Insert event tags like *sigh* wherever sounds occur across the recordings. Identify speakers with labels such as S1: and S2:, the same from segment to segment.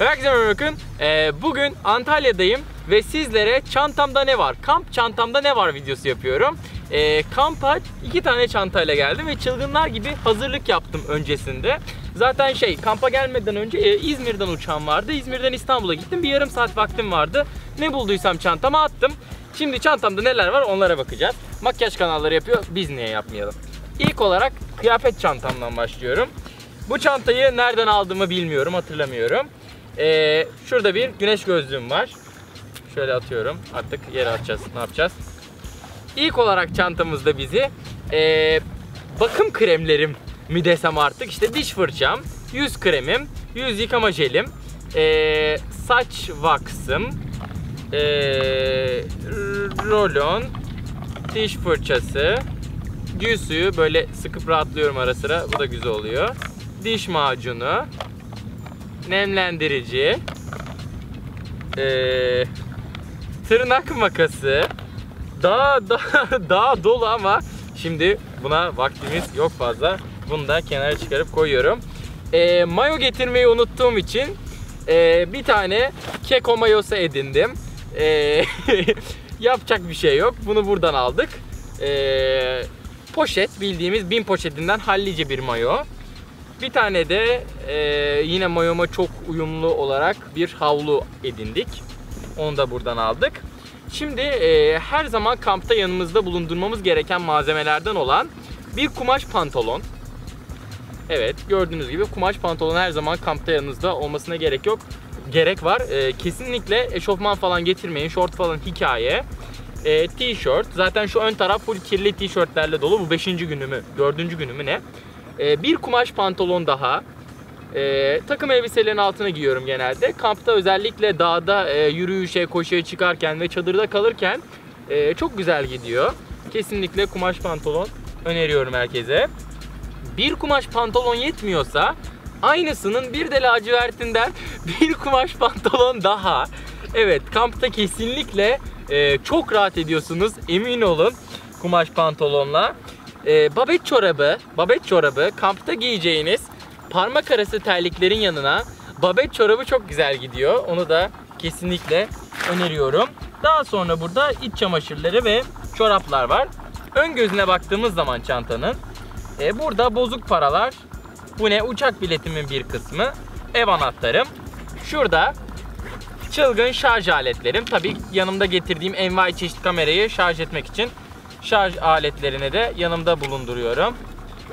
S1: Herkese merhaba bakın. Ee, bugün Antalya'dayım ve sizlere çantamda ne var, kamp çantamda ne var videosu yapıyorum. Ee, kampa iki tane çantayla geldim ve çılgınlar gibi hazırlık yaptım öncesinde. Zaten şey kampa gelmeden önce e, İzmir'den uçağım vardı. İzmir'den İstanbul'a gittim. Bir yarım saat vaktim vardı. Ne bulduysam çantama attım. Şimdi çantamda neler var onlara bakacağız. Makyaj kanalları yapıyor. Biz niye yapmayalım? İlk olarak kıyafet çantamdan başlıyorum. Bu çantayı nereden aldığımı bilmiyorum, hatırlamıyorum. Ee, şurada bir güneş gözlüğüm var. Şöyle atıyorum. Artık yere atacağız. Ne yapacağız? İlk olarak çantamızda bizi ee, bakım kremlerim mi desem artık. İşte diş fırçam, yüz kremim, yüz yıkama jelim, ee, saç vaksım, ee, rolon, diş fırçası, gül suyu böyle sıkıp rahatlıyorum ara sıra. Bu da güzel oluyor. Diş macunu, nemlendirici, ee, tırnak makası. Daha daha *laughs* daha dolu ama şimdi buna vaktimiz yok fazla. Bunu da kenara çıkarıp koyuyorum. Ee, mayo getirmeyi unuttuğum için ee, bir tane keko mayosu edindim. Ee, *laughs* yapacak bir şey yok. Bunu buradan aldık. Ee, poşet bildiğimiz bin poşetinden hallice bir mayo. Bir tane de e, yine mayoma çok uyumlu olarak bir havlu edindik. Onu da buradan aldık. Şimdi e, her zaman kampta yanımızda bulundurmamız gereken malzemelerden olan bir kumaş pantolon. Evet gördüğünüz gibi kumaş pantolon her zaman kampta yanınızda olmasına gerek yok. Gerek var. E, kesinlikle eşofman falan getirmeyin. Şort falan hikaye. E, tişört. Zaten şu ön taraf full kirli tişörtlerle dolu. Bu 5. günü mü? 4. günü mü ne? E, bir kumaş pantolon daha. E, takım elbiselerin altına giyiyorum genelde. Kampta özellikle dağda e, yürüyüşe, koşuya çıkarken ve çadırda kalırken e, çok güzel gidiyor. Kesinlikle kumaş pantolon öneriyorum herkese. Bir kumaş pantolon yetmiyorsa aynısının bir de lacivertinden *laughs* bir kumaş pantolon daha. Evet kampta kesinlikle e, çok rahat ediyorsunuz emin olun kumaş pantolonla. E, babet çorabı, babet çorabı kampta giyeceğiniz parmak arası terliklerin yanına babet çorabı çok güzel gidiyor. Onu da kesinlikle öneriyorum. Daha sonra burada iç çamaşırları ve çoraplar var. Ön gözüne baktığımız zaman çantanın e, burada bozuk paralar. Bu ne? Uçak biletimin bir kısmı. Ev anahtarım. Şurada çılgın şarj aletlerim. Tabii yanımda getirdiğim envai çeşit kamerayı şarj etmek için şarj aletlerini de yanımda bulunduruyorum.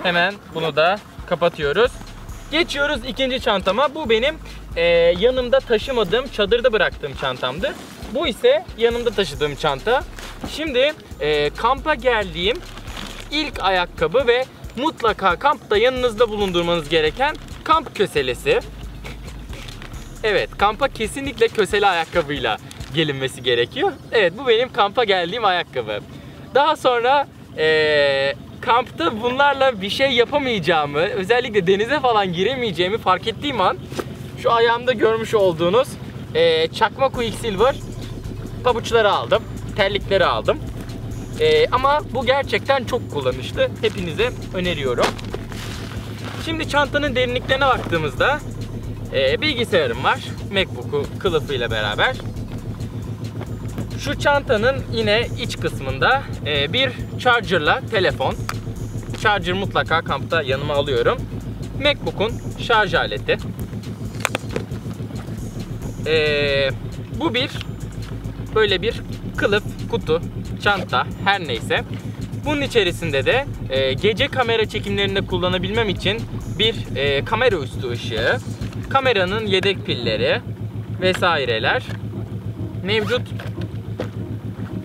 S1: Hemen bunu da kapatıyoruz. Geçiyoruz ikinci çantama. Bu benim e, yanımda taşımadığım, çadırda bıraktığım çantamdı. Bu ise yanımda taşıdığım çanta. Şimdi e, kampa geldiğim ilk ayakkabı ve mutlaka kampta yanınızda bulundurmanız gereken kamp köselesi. Evet, kampa kesinlikle kösele ayakkabıyla gelinmesi gerekiyor. Evet, bu benim kampa geldiğim ayakkabı. Daha sonra ee, kampta bunlarla bir şey yapamayacağımı, özellikle denize falan giremeyeceğimi fark ettiğim an şu ayağımda görmüş olduğunuz ee, çakma Quicksilver pabuçları aldım, terlikleri aldım. Ee, ama bu gerçekten çok kullanışlı. Hepinize öneriyorum. Şimdi çantanın derinliklerine baktığımızda e, bilgisayarım var. Macbook'u kılıfıyla beraber. Şu çantanın yine iç kısmında e, bir charger'la telefon. Charger mutlaka kampta yanıma alıyorum. Macbook'un şarj aleti. E, bu bir böyle bir kılıf, kutu, çanta her neyse. Bunun içerisinde de e, gece kamera çekimlerinde kullanabilmem için bir e, kamera üstü ışığı, kameranın yedek pilleri vesaireler mevcut.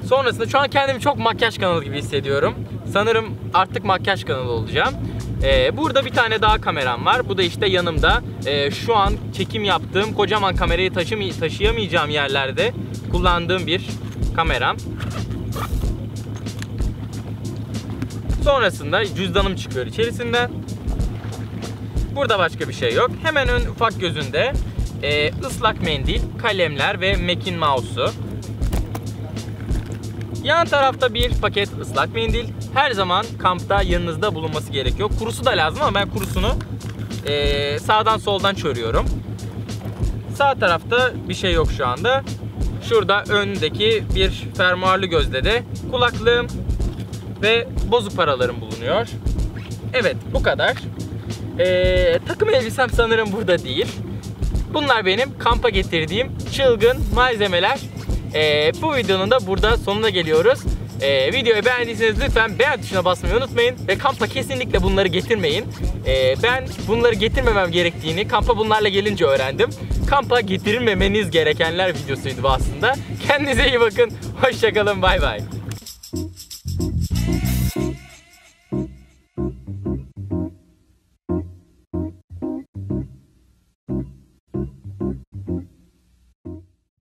S1: Sonrasında şu an kendimi çok makyaj kanalı gibi hissediyorum. Sanırım artık makyaj kanalı olacağım. Ee, burada bir tane daha kameram var. Bu da işte yanımda. Ee, şu an çekim yaptığım kocaman kamerayı taşımay- taşıyamayacağım yerlerde kullandığım bir kameram. Sonrasında cüzdanım çıkıyor içerisinden. Burada başka bir şey yok. Hemen ön ufak gözünde e, ıslak mendil, kalemler ve Mac'in mouse'u. Yan tarafta bir paket ıslak mendil. Her zaman kampta yanınızda bulunması gerekiyor. Kurusu da lazım ama ben kurusunu e, sağdan soldan çörüyorum. Sağ tarafta bir şey yok şu anda. Şurada öndeki bir fermuarlı gözde de kulaklığım ve bozuk paralarım bulunuyor. Evet bu kadar. Ee, takım elbisem sanırım burada değil. Bunlar benim kampa getirdiğim çılgın malzemeler. E, bu videonun da burada sonuna geliyoruz. E, videoyu beğendiyseniz lütfen beğen tuşuna basmayı unutmayın. Ve kampa kesinlikle bunları getirmeyin. E, ben bunları getirmemem gerektiğini kampa bunlarla gelince öğrendim. Kampa getirilmemeniz gerekenler videosuydu bu aslında. Kendinize iyi bakın. Hoşçakalın. Bay bay.